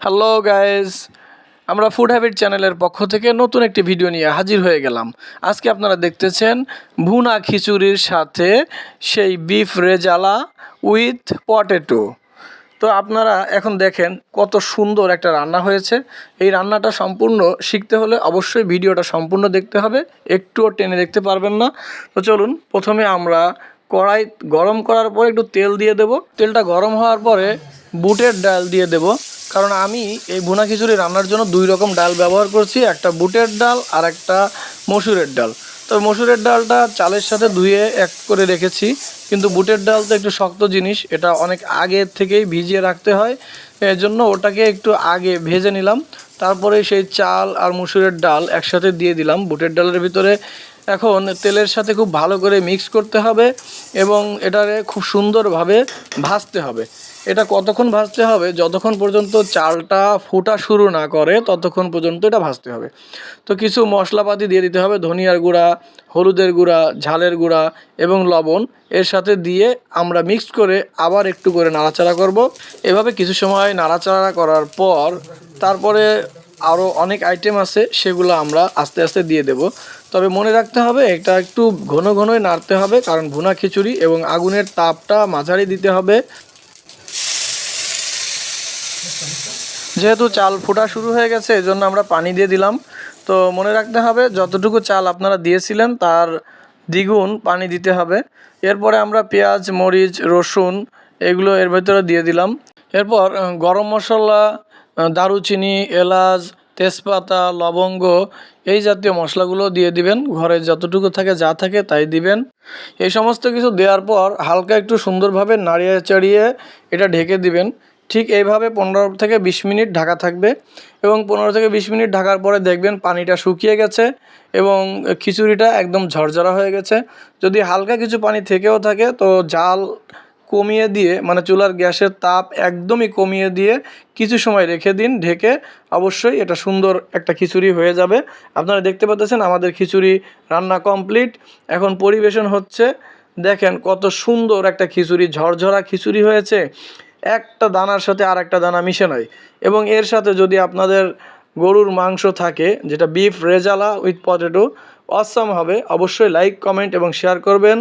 Hello guys আমরা food habit চ্যানেলের পক্ষ থেকে নতুন একটি ভিডিও নিয়ে হাজির হয়ে গেলাম। আজকে আপনারা দেখতেছেন ভুনা খিচুড়ির সাথে সেই বিফ রেজালা উইথ পটেটো তো আপনারা এখন দেখেন কত সুন্দর একটা রান্না হয়েছে। এই রান্নাটা সম্পূর্ণ শিখতে হলে অবশ্যই ভিডিওটা সম্পূর্ণ দেখতে হবে। একটুও টেনে দেখতে পারবেন না। তো চলুন, প্রথমে আমরা কড়াই গরম করার পরে একটু তেল দিয়ে দেব। তেলটা গরম হওয়ার পরে বুটের ডাল দিয়ে দেব। কারণ আমি এই ভুনা খিচুড়ি রান্নার জন্য দুই রকম ডাল ব্যবহার করছি, একটা বুটের ডাল আর একটা মসুরের ডাল। তো মসুরের ডালটা চালের সাথে ধুয়ে এক করে রেখেছি, কিন্তু বুটের ডাল তো একটু শক্ত জিনিস, এটা অনেক আগে থেকেই ভিজিয়ে রাখতে হয়। এর জন্য ওটাকে একটু আগে ভেজে নিলাম, তারপরে সেই চাল আর মসুরের ডাল একসাথে দিয়ে দিলাম। বুটের ডালের ভিতরে এখন তেলের সাথে খুব ভালো করে মিক্স করতে হবে এবং এটারে খুব সুন্দরভাবে ভাজতে হবে। এটা কতক্ষণ ভাজতে হবে? যতক্ষণ পর্যন্ত চালটা ফোটা শুরু না করে, ততক্ষণ পর্যন্ত এটা ভাজতে হবে। তো কিছু মশলাপাতি দিয়ে দিতে হবে, ধনিয়ার গুঁড়া, হলুদের গুঁড়া, ঝালের গুঁড়া এবং লবণ। এর সাথে দিয়ে আমরা মিক্স করে আবার একটু করে নাড়াচাড়া করব। এভাবে কিছু সময় নাড়াচাড়া করার পর তারপরে আরও অনেক আইটেম আছে, সেগুলো আমরা আস্তে আস্তে দিয়ে দেব। তবে মনে রাখতে হবে, এটা একটু ঘন ঘনই নাড়তে হবে, কারণ ভুনা খিচুড়ি এবং আগুনের তাপটা মাঝারি দিতে হবে। যেহেতু চাল ফোটা শুরু হয়ে গেছে এই জন্য আমরা পানি দিয়ে দিলাম। তো মনে রাখতে হবে, যতটুকু চাল আপনারা দিয়েছিলেন, তার দ্বিগুণ পানি দিতে হবে। এরপরে আমরা পেঁয়াজ, মরিচ, রসুন এগুলো এর ভেতরে দিয়ে দিলাম। এরপর গরম মশলা দারুচিনি, এলাচ, তেজপাতা, লবঙ্গ এই জাতীয় মশলাগুলো দিয়ে দিবেন। ঘরে যতটুকু থাকে, যা থাকে তাই দিবেন। এই সমস্ত কিছু দেওয়ার পর হালকা একটু সুন্দরভাবে নাড়িয়ে চাড়িয়ে এটা ঢেকে দিবেন। ঠিক এইভাবে পনেরো থেকে বিশ মিনিট ঢাকা থাকবে এবং পনেরো থেকে বিশ মিনিট ঢাকার পরে দেখবেন পানিটা শুকিয়ে গেছে এবং খিচুড়িটা একদম ঝরঝরা হয়ে গেছে। যদি হালকা কিছু পানি থেকেও থাকে তো জাল কমিয়ে দিয়ে মানে চুলার গ্যাসের তাপ একদমই কমিয়ে দিয়ে কিছু সময় রেখে দিন, ঢেকে অবশ্যই এটা সুন্দর একটা খিচুড়ি হয়ে যাবে। আপনারা দেখতে পাচ্ছেন আমাদের খিচুড়ি রান্না কমপ্লিট। এখন পরিবেশন হচ্ছে, দেখেন কত সুন্দর একটা খিচুড়ি, ঝরঝরা খিচুড়ি হয়েছে। একটা দানার সাথে আর একটা দানা মিশে নয় এবং এর সাথে যদি আপনাদের গরুর মাংস থাকে, যেটা beef rezala with potato awesome হবে। অবশ্যই লাইক কমেন্ট এবং শেয়ার করবেন।